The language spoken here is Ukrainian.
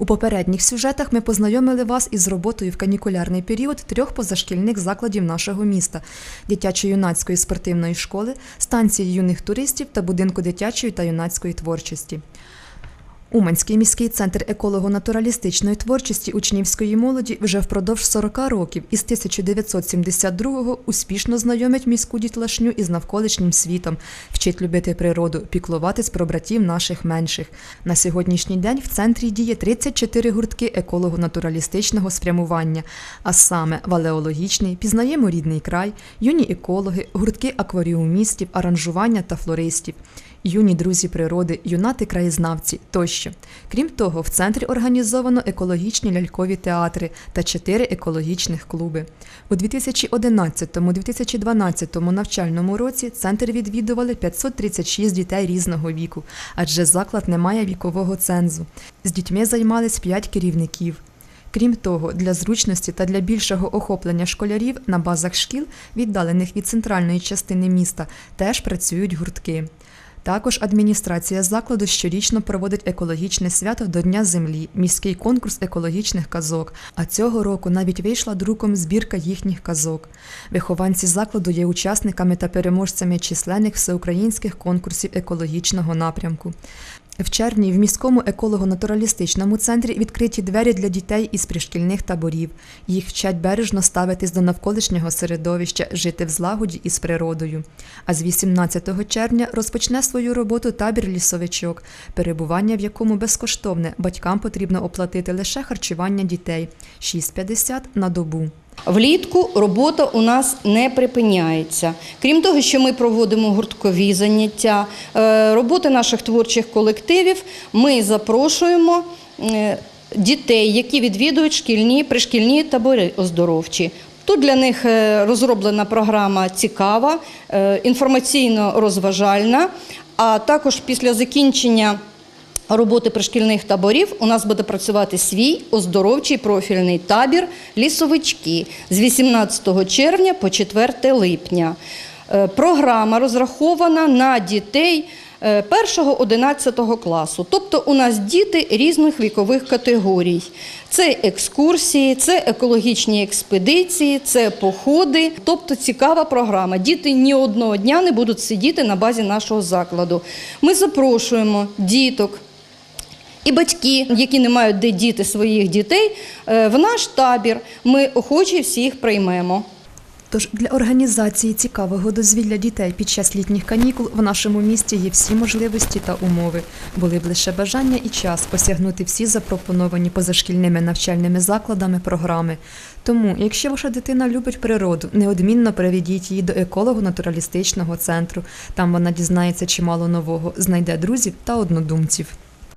У попередніх сюжетах ми познайомили вас із роботою в канікулярний період трьох позашкільних закладів нашого міста: дитячо-юнацької спортивної школи, станції юних туристів та будинку дитячої та юнацької творчості. Уманський міський центр еколого-натуралістичної творчості учнівської молоді вже впродовж 40 років із 1972-го успішно знайомить міську дітлашню із навколишнім світом, вчить любити природу, піклуватись про братів наших менших. На сьогоднішній день в центрі діє 34 гуртки еколого-натуралістичного спрямування, а саме валеологічний, пізнаємо рідний край, юні екологи, гуртки акваріумістів, аранжування та флористів юні друзі природи, юнати краєзнавці тощо. Крім того, в центрі організовано екологічні лялькові театри та чотири екологічних клуби. У 2011-2012 навчальному році центр відвідували 536 дітей різного віку, адже заклад не має вікового цензу. З дітьми займались 5 керівників. Крім того, для зручності та для більшого охоплення школярів на базах шкіл, віддалених від центральної частини міста, теж працюють гуртки. Також адміністрація закладу щорічно проводить екологічне свято до Дня землі, міський конкурс екологічних казок. А цього року навіть вийшла друком збірка їхніх казок. Вихованці закладу є учасниками та переможцями численних всеукраїнських конкурсів екологічного напрямку. В червні в міському еколого-натуралістичному центрі відкриті двері для дітей із пришкільних таборів. Їх вчать бережно ставитись до навколишнього середовища, жити в злагоді із природою. А з 18 червня розпочне свою роботу табір лісовичок, перебування в якому безкоштовне. Батькам потрібно оплатити лише харчування дітей 6,50 на добу. Влітку робота у нас не припиняється. Крім того, що ми проводимо гурткові заняття, е, роботи наших творчих колективів, ми запрошуємо е, дітей, які відвідують шкільні пришкільні табори оздоровчі. Тут для них е, розроблена програма цікава, інформаційно-розважальна, а також після закінчення роботи пришкільних таборів у нас буде працювати свій оздоровчий профільний табір лісовички з 18 червня по 4 липня. Е, Програма розрахована на дітей 1-11 класу. Тобто у нас діти різних вікових категорій. Це екскурсії, це екологічні експедиції, це походи. Тобто цікава програма. Діти ні одного дня не будуть сидіти на базі нашого закладу. Ми запрошуємо діток. І батьки, які не мають де діти своїх дітей, е, в наш табір ми охоче всіх приймемо. Тож для організації цікавого дозвілля дітей під час літніх канікул в нашому місті є всі можливості та умови. Були б лише бажання і час осягнути всі запропоновані позашкільними навчальними закладами програми. Тому, якщо ваша дитина любить природу, неодмінно приведіть її до еколого-натуралістичного центру. Там вона дізнається чимало нового, знайде друзів та однодумців.